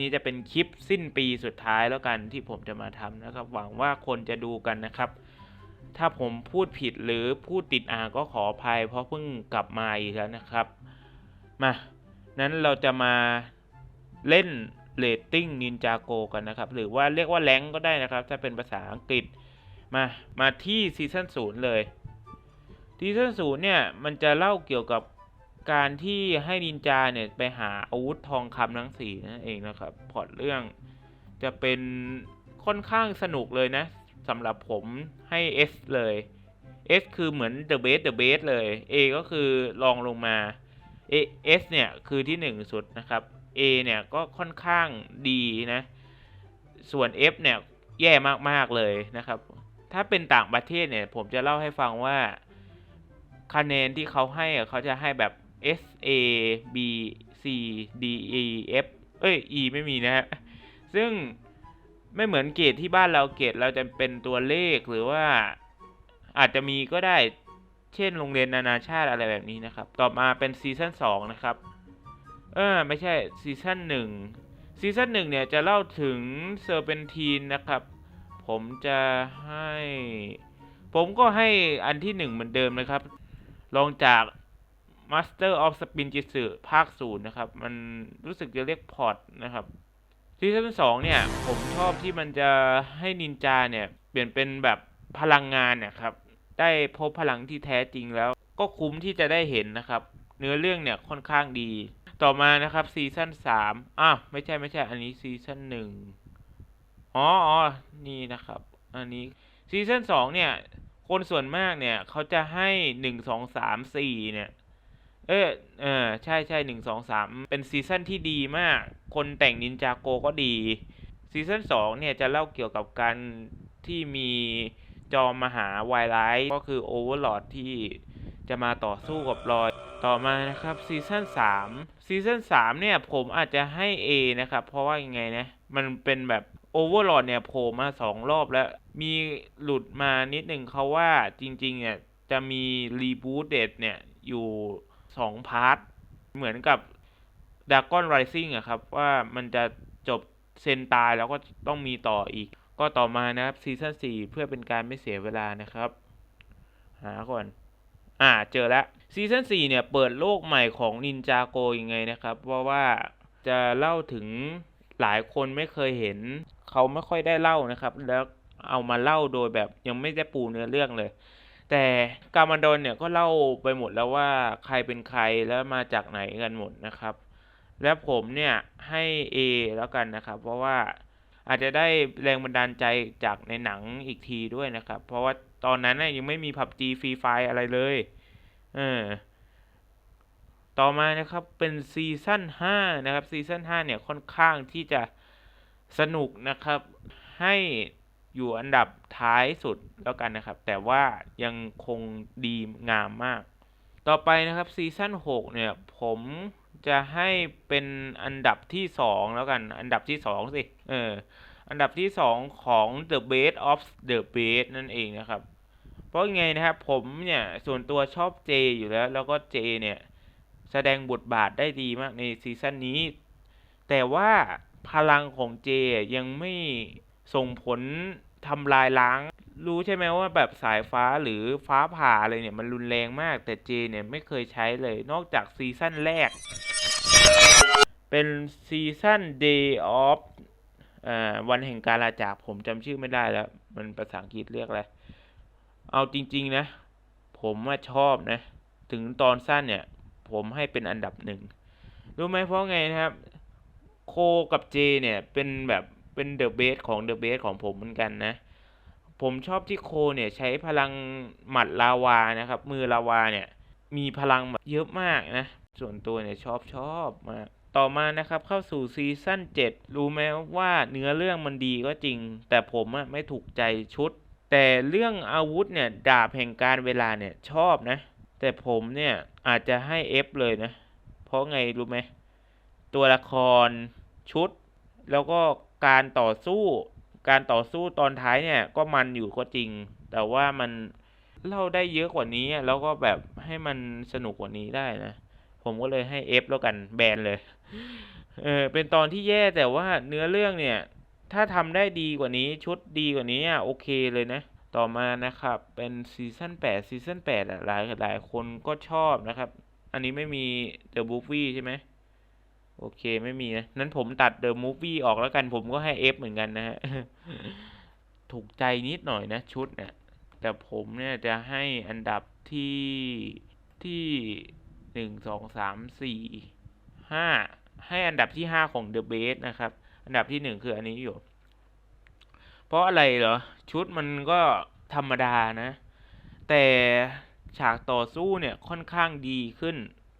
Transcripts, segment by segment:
นี้จะเป็นคลิปสิ้นปีสุดท้ายแล้วกันที่ผมจะมาทำนะครับ หวังว่าคนจะดูกันนะครับ ถ้าผมพูดผิดหรือพูดติดอ่างก็ขออภัย เพราะเพิ่งกลับมาอีกแล้วนะครับ มา นั้นเราจะมาเล่นเรตติ้งนินจาโกกันนะครับ หรือว่าเรียกว่าแรงก็ได้นะครับ ถ้าเป็นภาษาอังกฤษมา มาที่ซีซั่นศูนย์เลยซีซั่นศูนย์เนี่ย มันจะเล่าเกี่ยวกับ การที่ให้นินจาเนี่ยไปหาอาวุธทองคำทั้งสี่นั่นเองนะครับพอตเรื่องจะเป็นค่อนข้างสนุกเลยนะสำหรับผมให้ S เลย S คือเหมือน The Best The Best เลย A ก็คือลองลงมา A S เนี่ยคือที่หนึ่งสุดนะครับ A เนี่ยก็ค่อนข้างดีนะ ส่วน F เนี่ยแย่มากๆเลยนะครับ ถ้าเป็นต่างประเทศเนี่ยผมจะเล่าให้ฟังว่าคะแนนที่เขาให้เขาจะให้แบบ S A B C D E F เอ้ย E ไม่มีนะฮะ ซึ่งไม่เหมือนเกรดที่บ้านเราเกรดเราจะเป็นตัวเลขหรือว่าอาจจะมีก็ได้ เช่นโรงเรียนนานาชาติอะไรแบบนี้นะครับ ต่อมาเป็นซีซั่น2นะครับ เออไม่ใช่ซีซั่นหนึ่งซีซั่นหนึ่งเนี่ยจะเล่าถึงเซอร์เ n นทีนนะครับ ผมจะให้ ผมก็ให้อันที่หนึ่งเหมือนเดิมนะครับ ลองจาก Master of Spin Jitsu ภาคศูนย์นะครับ มันรู้สึกจะเรียกพอร์ตนะครับซีซั่นสองเนี่ย ผมชอบที่มันจะให้นินจาเนี่ย เปลี่ยนเป็นแบบพลังงานเนี่ยครับ ได้พบพลังที่แท้จริงแล้ว ก็คุ้มที่จะได้เห็นนะครับ เนื้อเรื่องเนี่ยค่อนข้างดี ต่อมานะครับซีซั่นสามอ้าวไม่ใช่ไม่ใช่อันนี้ซีซั่นหนึ่งอ๋ออ๋อนี่นะครับ อันนี้ซีซั่นสองเนี่ย คนส่วนมากเนี่ยเขาจะให้หนึ่งสองสามสี่เนี่ย เออเออใช่ใช่หนึ่งสองสามเป็นซีซั่นที่ดีมาก คนแต่งนินจาโกก็ดีซีซั่นสองเนี่ยจะเล่าเกี่ยวกับการที่มีจอมมหาวายไลท์ก็คือโอเวอร์ลอดที่จะมาต่อสู้กับรอยต่อมานะครับซีซั่นสามซีซั่นสามเนี่ยผมอาจจะให้ A นะครับ เพราะว่ายังไงนะมันเป็นแบบโอเวอร์ลอดเนี่ยโผล่มาสองรอบแล้ว มีหลุดมานิดหนึ่งเขาว่าจริงๆเนี่ยจะมีรีบูตเดตเนี่ยอยู่ สองพาร์ท เหมือนกับดากอนไรซิ่งอะครับ ว่ามันจะจบเซนตายแล้วก็ต้องมีต่ออีก ก็ต่อมานะครับซีซั่นสี่เพื่อเป็นการไม่เสียเวลานะครับ หาก่อน อ่าเจอแล้วซีซั่น4เนี่ยเปิดโลกใหม่ของนินจาโกยังไงนะครับเพราะว่าจะเล่าถึงหลายคนไม่เคยเห็น เขาไม่ค่อยได้เล่านะครับ แล้วเอามาเล่าโดยแบบยังไม่ได้ปูเนื้อเรื่องเลย แต่กามันดอนเนี่ยก็เล่าไปหมดแล้วว่าใครเป็นใครแล้วมาจากไหนกันหมดนะครับ และผมเนี่ยให้ A แล้วกันนะครับ เพราะว่าอาจจะได้แรงบันดาลใจจากในหนังอีกทีด้วยนะครับ เพราะว่าตอนนั้นน่ยยังไม่มี PUBG Free Fire อะไรเลยเออต่อมานะครับเป็นซีซั่น5นะครับซีซั่น5เนี่ยค่อนข้างที่จะสนุกนะครับให้ อยู่อันดับท้ายสุดแล้วกันนะครับ แต่ว่ายังคงดีงามมาก ต่อไปนะครับซีซั่น6เนี่ยผมจะให้เป็นอันดับที่ 2 แล้วกัน อันดับที่ 2 สิ เออ อันดับที่ 2 ของ The Best of the Best นั่นเองนะครับ เพราะไงนะครับ ผมเนี่ย ส่วนตัวชอบเจอยู่แล้ว แล้วก็เจเนี่ย แสดงบทบาทได้ดีมากในซีซั่นนี้ แต่ว่าพลังของเจยังไม่ ส่งผลทำลายล้าง รู้ใช่ไหมว่าแบบสายฟ้าหรือฟ้าผ่าอะไรเนี่ยมันรุนแรงมาก แต่เจเนี่ยไม่เคยใช้เลยนอกจากซีซั่นแรก เป็นซีซั่น Day of อ่าวันแห่งการลาจากผมจำชื่อไม่ได้แล้ว มันภาษาอังกฤษเรียกอะไร เอาจริง ๆ นะ ผมว่าชอบนะ ถึงตอนสั้นเนี่ย ผมให้เป็นอันดับหนึ่ง รู้ไหมเพราะไงนะครับ โคกับเจเนี่ยเป็นแบบ เป็นเดอะเบสของเดอะเบสของผมเหมือนกันนะ ผมชอบที่โคเนี่ยใช้พลังหมัดลาวานะครับ มือลาวาเนี่ยมีพลังแบบเยอะมากนะ ส่วนตัวเนี่ยชอบชอบมาก ต่อมานะครับเข้าสู่ซีซั่น7 รู้ไหมว่าเนื้อเรื่องมันดีก็จริง แต่ผมอะไม่ถูกใจชุด แต่เรื่องอาวุธเนี่ยดาบแห่งการเวลาเนี่ยชอบนะ แต่ผมเนี่ยอาจจะให้ F เลยนะ เพราะไงรู้ไหม ตัวละครชุด แล้วก็ การต่อสู้ การต่อสู้ตอนท้ายเนี่ยก็มันอยู่ก็จริง แต่ว่ามันเล่าได้เยอะกว่านี้แล้วก็แบบให้มันสนุกกว่านี้ได้นะ ผมก็เลยให้ F แล้วกันแบนเลย เออเป็นตอนที่แย่แต่ว่าเนื้อเรื่องเนี่ย ถ้าทำได้ดีกว่านี้ชุดดีกว่านี้อะโอเคเลยนะ ต่อมานะครับ เป็นซีซั่น8ซีซั่น8อะหลายหลายคนก็ชอบนะครับ อันนี้ไม่มีเดอะมูฟวี่ใช่ไหม โอเคไม่มีนะนั้นผมตัดเดอะมูฟวี่ออกแล้วกันผมก็ให้ F เหมือนกันนะฮะ ถูกใจนิดหน่อยนะชุดเนี่ยแต่ผมเนี่ยจะให้อันดับที่ที่หนึ่งสองสามสี่ห้าให้อันดับที่ห้าของ The Base นะครับ อันดับที่หนึ่งคืออันนี้อยู่ เพราะอะไรเหรอ ชุดมันก็ธรรมดานะ แต่ฉากต่อสู้เนี่ยค่อนข้างดีขึ้น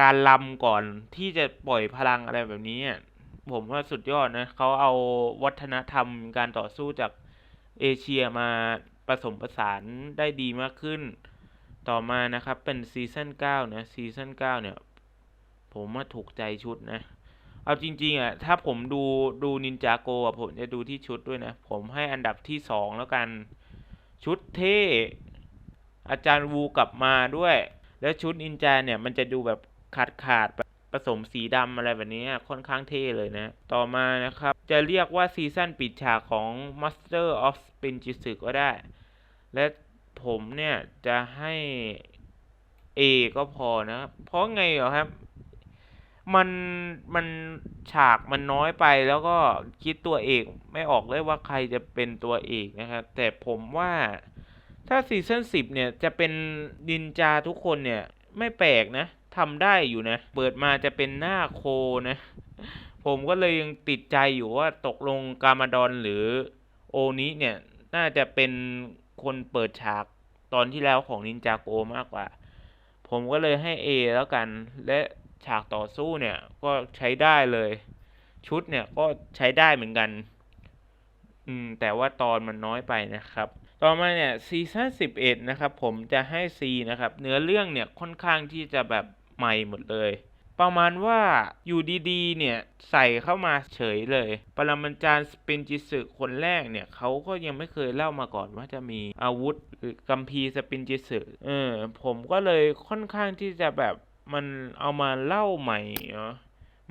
การลำก่อนที่จะปล่อยพลังอะไรแบบนี้ ผมว่าสุดยอดนะเขาเอาวัฒนธรรมการต่อสู้จากเอเชียมาผสมผสานได้ดีมากขึ้น ต่อมานะครับเป็นซีซั่น9นะซีซั่น9เนี่ย ผมว่าถูกใจชุดนะ เอาจริงๆอะถ้าผมดูดูนินจาโกอะผมจะดูที่ชุดด้วยนะ ผมให้อันดับที่สองแล้วกันชุดเท่อาจารย์วูกลับมาด้วย แล้วชุดนินจาเนี่ยมันจะดูแบบ ขาดขาดผสมสีดำอะไรแบบนี้ค่อนข้างเท่เลยนะ ต่อมานะครับ จะเรียกว่าซีซั่นปิดฉากของ Master of Spinjitzu ก็ได้ และผมเนี่ยจะให้ A ก็พอนะครับเพราะไงเหรอครับ มันมันฉากมันน้อยไปแล้วก็คิดตัวเอกไม่ออกเลยว่าใครจะเป็นตัวเอกนะครับ แต่ผมว่าถ้าซีซั่น10เนี่ยจะเป็นนินจาทุกคนเนี่ยไม่แปลกนะ ทำได้อยู่นะ เปิดมาจะเป็นหน้าโคนะ ผมก็เลยยังติดใจอยู่ว่าตกลงกามาดอนหรือโอนี้เนี่ย น่าจะเป็นคนเปิดฉากตอนที่แล้วของนินจาโกมากกว่า ผมก็เลยให้ A แล้วกัน และฉากต่อสู้เนี่ยก็ใช้ได้เลย ชุดเนี่ยก็ใช้ได้เหมือนกัน อืม แต่ว่าตอนมันน้อยไปนะครับต่อมาเนี่ยซีซั่น11 นะครับ ผมจะให้ C นะครับ เนื้อเรื่องเนี่ยค่อนข้างที่จะแบบ ใหม่หมดเลย ประมาณว่าอยู่ดีๆ เนี่ยใส่เข้ามาเฉยเลย ปรมาจารย์สปินจิสึคนแรกเนี่ยเขาก็ยังไม่เคยเล่ามาก่อนว่าจะมีอาวุธหรือกัมพีสปินจิสึเออผมก็เลยค่อนข้างที่จะแบบมันเอามาเล่าใหม่เนาะ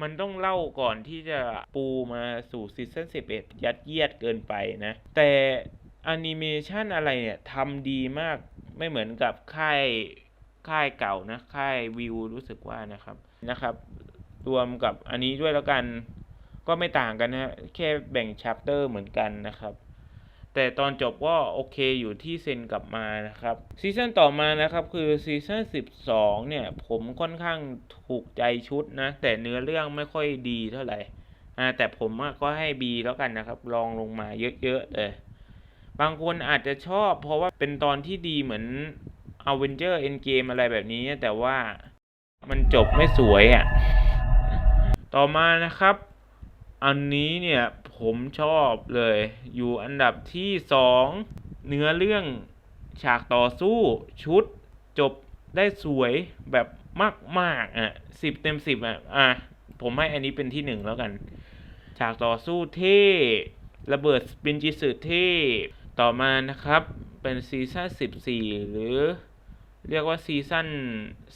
มันต้องเล่าก่อนที่จะปูมาสู่ซีซั่น11 ยัดเยียดเกินไปนะ แต่แอนิเมชันอะไรเนี่ยทำดีมากไม่เหมือนกับค่าย ค่ายเก่านะ ค่ายวิวรู้สึกว่านะครับนะครับ รวมกับอันนี้ด้วยแล้วกัน ก็ไม่ต่างกันนะแค่แบ่งชัปเตอร์เหมือนกันนะครับ แต่ตอนจบก็โอเคอยู่ที่เซนกลับมานะครับซีซั่นต่อมานะครับคือซีซั่น12 เนี่ย ผมค่อนข้างถูกใจชุดนะ แต่เนื้อเรื่องไม่ค่อยดีเท่าไหร่อ่าแต่ผมก็ให้ B แล้วกันนะครับลองลงมาเยอะๆเลยบางคนอาจจะชอบเพราะว่าเป็นตอนที่ดีเหมือน Avenger Endgame อะไรแบบนี้ แต่ว่ามันจบไม่สวยอะ่ะ ต่อมานะครับ อันนี้เนี่ยผมชอบเลย อยู่อันดับที่สองเนื้อเรื่องฉากต่อสู้ชุดจบได้สวยแบบมากๆอะสิบเต็มสิบอะอะผมให้อันนี้เป็นที่หนึ่งแล้วกัน ฉากต่อสู้เท่ระเบิดสปินจิสึเท่ ต่อมานะครับ เป็นซีซั่น14 หรือ เรียกว่าซีซั่น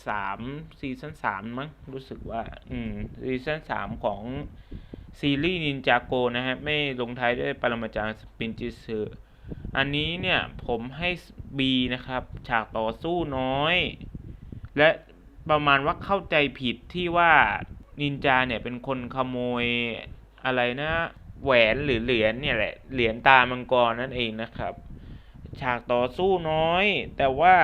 3ซีซั่น3มั้งรู้สึกว่า อืมซีซั่น3ของซีรีส์นินจาโกนะฮะ ไม่ลงท้ายด้วยปรมาจารย์สปินจิสึอันนี้เนี่ยผมให้ B นะครับ ฉากต่อสู้น้อย และประมาณว่าเข้าใจผิดที่ว่านินจาเนี่ยเป็นคนขโมยอะไรนะแหวนหรือเหรียญเนี่ยแหละเหรียญตามังกรนั่นเองนะครับ ฉากต่อสู้น้อย แต่ว่า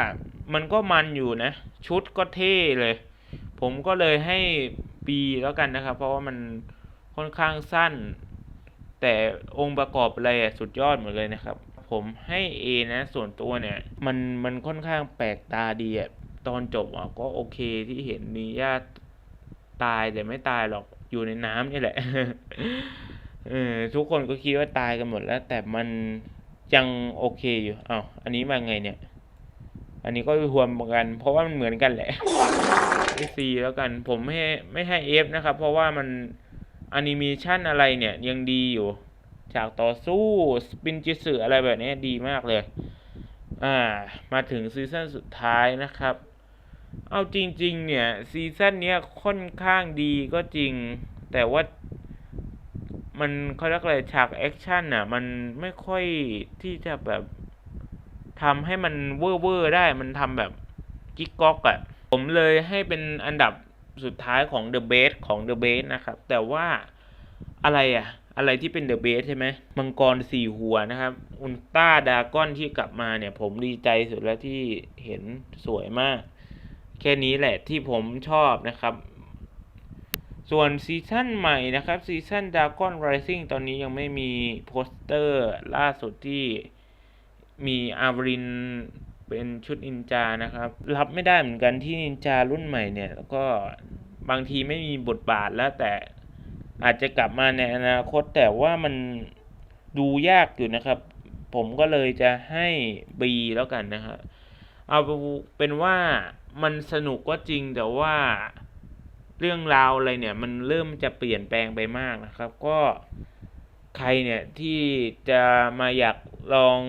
มันก็มันอยู่นะ ชุดก็เท่เลย ผมก็เลยให้ B แล้วกันนะครับ เพราะว่ามันค่อนข้างสั้น แต่องค์ประกอบอะไรอะสุดยอดหมดเลยนะครับ ผมให้ A นะ ส่วนตัวเนี่ย มันมันค่อนข้างแปลกตาดีอะตอนจบอะก็โอเคที่เห็นมีญาติตายแต่ไม่ตายหรอกอยู่ในน้ำนี่แหละเออทุกคนก็คิดว่าตายกันหมดแล้ว แต่มันยังโอเคอยู่อ้าวอันนี้มาไงเนี่ย อันนี้ก็รวมกัน เพราะว่ามันเหมือนกันแหละให้ซีแล้วกัน ผมไม่ให้ไม่ให้เอฟนะครับ เพราะว่ามันแอนิเมชันอะไรเนี่ย ยังดีอยู่ ฉากต่อสู้ สปินจิสึอะไรแบบนี้ดีมากเลย อ่า มาถึงซีซั่นสุดท้ายนะครับ เอาจริง ๆ เนี่ย ซีซั่นเนี้ยค่อนข้างดีก็จริง แต่ว่ามันเขาเรียกอะไรฉากแอคชั่นอะ มันไม่ค่อยที่จะแบบ ทำให้มันเวอร์เวอร์ได้มันทำแบบกิ๊กก๊อกอะผมเลยให้เป็นอันดับสุดท้ายของ The Best ของ The Best นะครับ แต่ว่าอะไรอะ อะไรที่เป็น The Best ใช่ไหมมังกรสี่หัวนะครับ อุลตร้าดากอนที่กลับมาเนี่ย ผมดีใจสุดแล้วที่เห็นสวยมาก แค่นี้แหละที่ผมชอบนะครับ ส่วนซีซั่นใหม่นะครับซีซั่น Dragon Rising ตอนนี้ยังไม่มีโปสเตอร์ล่าสุดที่ มีอาบรินเป็นชุดนินจานะครับ รับไม่ได้เหมือนกันที่นินจารุ่นใหม่เนี่ยแล้วก็บางทีไม่มีบทบาทแล้วแต่อาจจะกลับมาในอนาคตแต่ว่ามันดูยากอยู่นะครับ ผมก็เลยจะให้ B แล้วกันนะครับเอาเป็นว่ามันสนุกก็จริงแต่ว่าเรื่องราวอะไรเนี่ยมันเริ่มจะเปลี่ยนแปลงไปมากนะครับ ก็ใครเนี่ยที่จะมาอยาก ลอง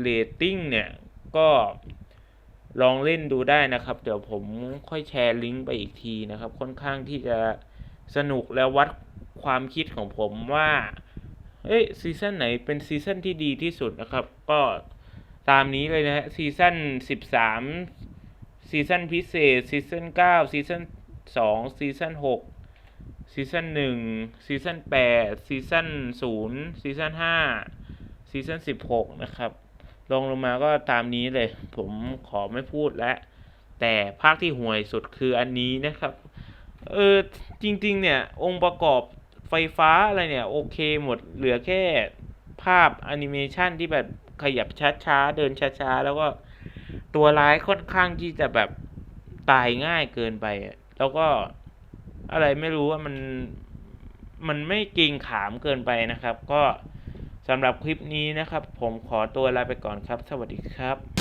เรตติ้งเนี่ยก็ลองเล่นดูได้นะครับ เดี๋ยวผมค่อยแชร์ลิงก์ไปอีกทีนะครับ ค่อนข้างที่จะสนุกและวัดความคิดของผมว่าเอ้ยซีซั่นไหนเป็นซีซั่นที่ดีที่สุดนะครับ ก็ตามนี้เลยนะฮะซีซั่นสิบสามซีซั่นพิเศษ ซีซั่นเก้าซีซั่นสองซีซั่นหกซีซั่นหนึ่งซีซั่นแปดซีซั่นศูนย์ซีซั่นห้า ซีซั่นสิบหกนะครับลงลงมาก็ตามนี้เลย ผมขอไม่พูดแล้ว แต่ภาคที่ห่วยสุดคืออันนี้นะครับ เออ จริง ๆ เนี่ย องค์ประกอบไฟฟ้าอะไรเนี่ย โอเคหมดเหลือแค่ภาพแอนิเมชันที่แบบขยับช้าๆ เดินช้าๆ แล้วก็ตัวร้ายค่อนข้างที่จะแบบตายง่ายเกินไป แล้วก็อะไรไม่รู้ว่ามันมันไม่เกรงขามเกินไปนะครับ ก็ สำหรับคลิปนี้นะครับ ผมขอตัวลาไปก่อนครับ สวัสดีครับ